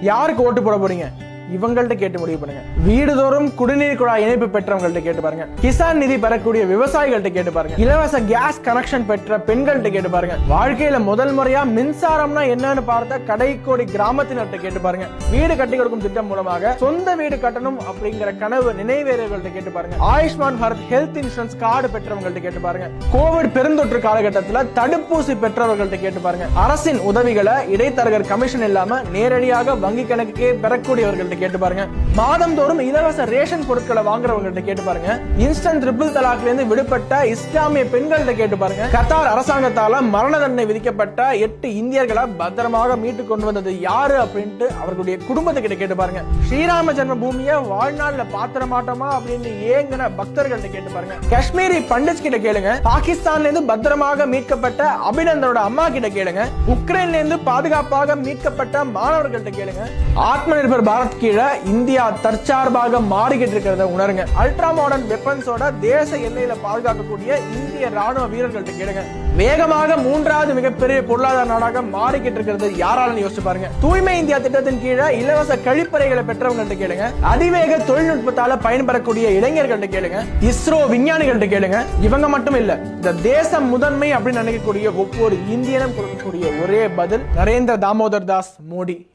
யாருக்கு ஓட்டு போட போறீங்க? இவங்கள்ட்ட கேட்டு முடிவு பண்ணுங்க. வீடுதோறும் குடிநீர் குழாய் இணைப்பு பெற்றவங்கள்ட்ட கேட்டு பாருங்க. கிசான் நிதி பெறக்கூடிய விவசாயிகள்ட்ட கேட்டு பாருங்க. இலவச கேஸ் கனெக்ஷன் பெற்ற பெண்கள்ட்ட கேட்டு பாருங்க. வாழ்க்கையில முதல் முறையா மின்சாரம்னா என்னன்னு பார்த்த கடைக்கோடி கிராமத்தினர்கிட்ட கேட்டு பாருங்க. வீடு கட்டி கொடுக்கும் திட்டம் மூலமாக சொந்த வீடு கட்டணும் அப்படிங்கிற கனவு நினைவேறியவர்கள்ட்ட கேட்டு பாருங்க. Ayushman Bharat health insurance card பெற்றவங்கள்ட்ட கேட்டு பாருங்க. கோவிட் பெருந்தொற்று காலகட்டத்தில் தடுப்பூசி பெற்றவர்கள்ட்ட கேட்டு பாருங்க. அரசின் உதவிகளை இடைத்தரகர் கமிஷன் இல்லாம நேரடியாக வங்கி கணக்குக்கே பெறக்கூடியவர்கள்ட்ட கேட்டு பாருங்க. மாதந்தோறும் இலவச ரேஷன் பொருட்களை வாங்குறவங்கள்ட்ட கேட்டு பாருங்க. இன்ஸ்டன்ட் ட்ரிபிள் தலாக்ல இருந்து விடுபட்ட இஸ்லாமிய பெண்கள்கிட்ட கேட்டு பாருங்க. கத்தார் அரசாங்கத்தால மரண தண்டனை விதிக்கப்பட்ட எட்டு இந்தியர்களை பத்திரமாக மீட்டு கொண்டு வந்தது யாரு அப்படின்ட்டு அவர்களுடைய குடும்பத்துக்கிட்ட கேட்டு பாருங்க. ஸ்ரீராம ஜென்ம பூமியை வாழ்நாள்ல பாத்திர மாட்டோமா அப்படின்னு ஏங்கின பக்தர்கள்ட்ட கேட்டு பாருங்க. காஷ்மீரி பண்டிட் கிட்ட கேளுங்க. பாகிஸ்தான்ல இருந்து பத்திரமாக மீட்கப்பட்ட அபிநந்தனோட அம்மா கிட்ட கேளுங்க. உக்ரைன்ல இருந்து பாதுகாப்பாக மீட்கப்பட்ட மாணவர்கள்ட்ட கேளுங்க. ஆத்ம நிர்பர் பாரத் கீழே இந்தியா தற்சார்பாக மாறிக்கிட்டு இருக்கிறத உணருங்க. அல்ட்ரா மாடர்ன் வெப்பன்ஸோட தேச எல்லையில பாதுகாக்கக்கூடிய இந்திய ராணுவ வீரர்கள்ட்ட கேளுங்க. வேகமாக மூன்றாவது மிகப்பெரிய பொருளாதார நாடாக மாறிக்கிட்டு இருக்கிறது யாராலும் யோசிச்சு பாருங்க. தூய்மை இந்தியா திட்டத்தின் கீழே இலவச கழிப்பறைகளை பெற்றவங்கள்ட்ட கேளுங்க. அதிவேக தொழில்நுட்பத்தால பயன்பெறக்கூடிய இளைஞர்கள்ட்ட கேளுங்க. இஸ்ரோ விஞ்ஞானிகள்ட்ட கேளுங்க. இவங்க மட்டும் இல்ல இந்த தேசம் முதன்மை அப்படின்னு நினைக்கக்கூடிய ஒவ்வொரு இந்தியனும் கொடுக்கக்கூடிய ஒரே பதில் நரேந்திர தாமோதர் தாஸ் மோடி.